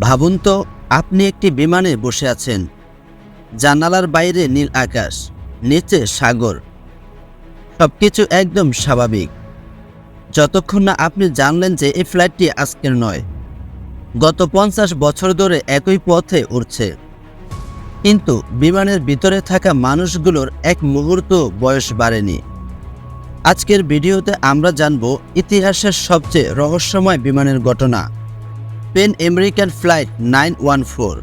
ভাবুন তো, আপনি একটি বিমানে বসে আছেন। জানালার বাইরে নীল আকাশ, নিচে সাগর। সবকিছু একদম স্বাভাবিক। যতক্ষণ না আপনি জানলেন যে এই ফ্লাইটটি আজকের নয়, গত পঞ্চাশ বছর ধরে একই পথে উড়ছে। কিন্তু বিমানের ভিতরে থাকা মানুষগুলোর এক মুহূর্ত বয়স বাড়েনি। আজকের ভিডিওতে আমরা জানব ইতিহাসের সবচেয়ে রহস্যময় বিমানের ঘটনা। Pan American flight nine one four,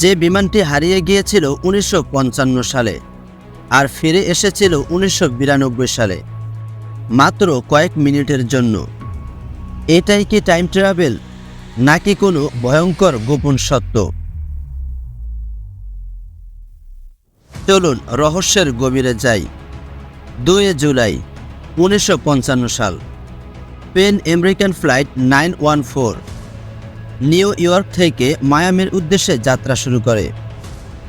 যে বিমানটি হারিয়ে গিয়েছিল উনিশশো পঞ্চান্ন সালে আর ফিরে এসেছিল উনিশশো বিরানব্বই সালে, মাত্র কয়েক মিনিটের জন্য। এটাই কি টাইম ট্রাভেল নাকি কোনো ভয়ঙ্কর গোপন সত্য? চলুন রহস্যের গভীরে যাই। দুই জুলাই উনিশশো পঞ্চান্ন সাল Pan American flight nine one four. New York থেকে মায়ামির উদ্দেশ্যে যাত্রা শুরু করে।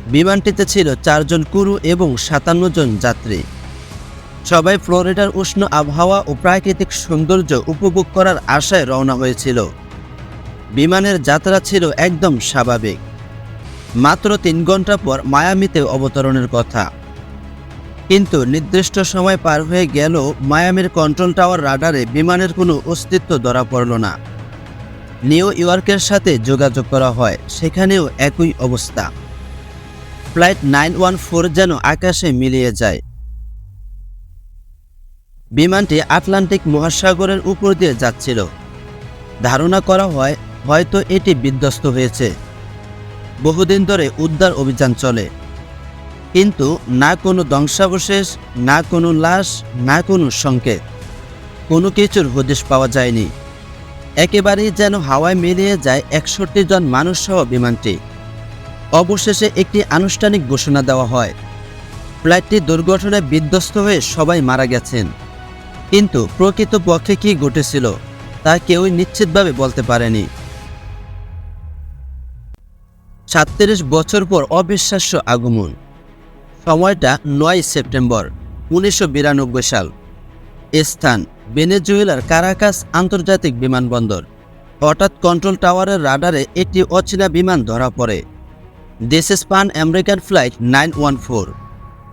বিমানটিতে ছিল চারজন কুরু এবং সাতান্ন জন যাত্রী। সবাই ফ্লোরিডার উষ্ণ আবহাওয়া ও প্রাকৃতিক সৌন্দর্য উপভোগ করার আশায় রওনা হয়েছিল। বিমানের যাত্রা ছিল একদম স্বাভাবিক। মাত্র তিন ঘণ্টা পর মায়ামিতে অবতরণের কথা। কিন্তু নির্দিষ্ট সময় পার হয়ে গেল মায়ামির কন্ট্রোল টাওয়ার রাডারে বিমানের কোনো অস্তিত্ব ধরা পড়ল না। নিউ ইয়র্কের সাথে যোগাযোগ করা হয়, সেখানেও একই অবস্থা। ফ্লাইট নাইন ওয়ান ফোর যেন আকাশে মিলিয়ে যায়। বিমানটি আটলান্টিক মহাসাগরের উপর দিয়ে যাচ্ছিল। ধারণা করা হয়, হয়তো এটি বিধ্বস্ত হয়েছে। বহুদিন ধরে উদ্ধার অভিযান চলে। কিন্তু না কোনো ধ্বংসাবশেষ, না কোনো লাশ, না কোনো সংকেত। কোনো কিছুর হদিশ পাওয়া যায়নি। একেবারেই যেন হাওয়ায় মিলিয়ে যায় একষট্টি জন মানুষসহ বিমানটি। অবশেষে একটি আনুষ্ঠানিক ঘোষণা দেওয়া হয়। ফ্লাইটটি দুর্ঘটনায় বিধ্বস্ত হয়ে সবাই মারা গেছেন। কিন্তু প্রকৃতপক্ষে কী ঘটেছিল, তা কেউই নিশ্চিতভাবে বলতে পারেনি। সাতত্রিশ বছর পর অবিশ্বাস্য আগমন। সময়টা নয় সেপ্টেম্বর, উনিশশো বিরানব্বই সাল। স্থান ভেনেজুয়েলার কারাকাস আন্তর্জাতিক বিমানবন্দর। হঠাৎ কন্ট্রোল টাওয়ারের রাডারে একটি অচেনা বিমান ধরা পড়ে। This is Pan American flight nine one four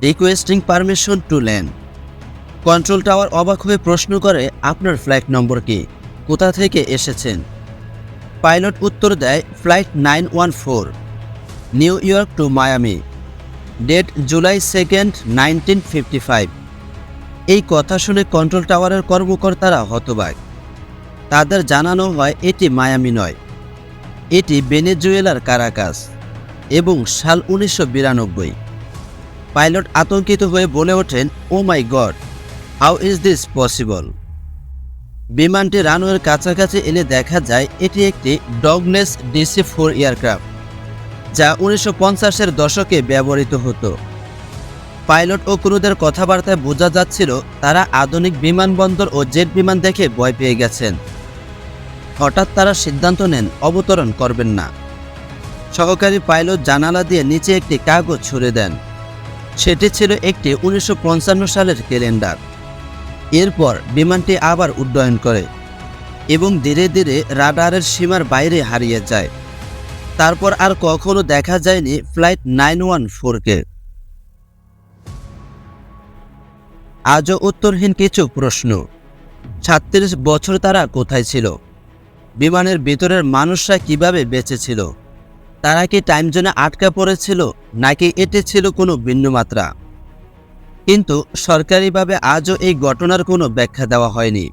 requesting permission to land control tower অবাক হয়ে প্রশ্ন করে, আপনার ফ্লাইট নম্বর কি? কোথা থেকে এসেছেন? পাইলট উত্তর দেয়, flight nine one four New York to Miami. Date July second nineteen fifty five এই কথা শুনে কন্ট্রোল টাওয়ারের কর্মকর্তারা হতবাক। তাদের জানানো হয়, এটি মায়ামি নয়। এটি বেনেজুয়েলার কারাকাস এবং সাল উনিশশো বিরানব্বই। পাইলট আতঙ্কিত হয়ে বলে ওঠেন ও my god how is this possible বিমানটি রানওয়ের কাছাকাছি এলে দেখা যায়, এটি একটি ডগনেস ডিসি ফোর এয়ারক্রাফট যা উনিশশো পঞ্চাশের দশকে ব্যবহৃত হতো। পাইলট ও ক্রুদের কথাবার্তায় বোঝা যাচ্ছিল, তারা আধুনিক বিমানবন্দর ও জেট বিমান দেখে ভয় পেয়ে গেছেন। হঠাৎ তারা সিদ্ধান্ত নেন, অবতরণ করবেন না। সহকারী পাইলট জানালা দিয়ে নিচে একটি কাগজ ছুড়ে দেন। সেটি ছিল একটি উনিশশো পঞ্চান্ন সালের ক্যালেন্ডার। এরপর বিমানটি আবার উড্ডয়ন করে এবং ধীরে ধীরে রাডারের সীমার বাইরে হারিয়ে যায়। তারপর আর কখনো দেখা যায়নি ফ্লাইট নাইন ওয়ান ফোরকে। আজও উত্তরহীন কিছু প্রশ্ন। ছাত্রিশ বছর তারা কোথায় ছিল? বিমানের ভিতরের মানুষরা কীভাবে বেঁচে ছিল? তারা কি টাইম জোনে আটকা পড়েছিল, নাকি এটি ছিল কোনো ভিন্নমাত্রা কিন্তু সরকারিভাবে আজও এই ঘটনার কোনো ব্যাখ্যা দেওয়া হয়নি।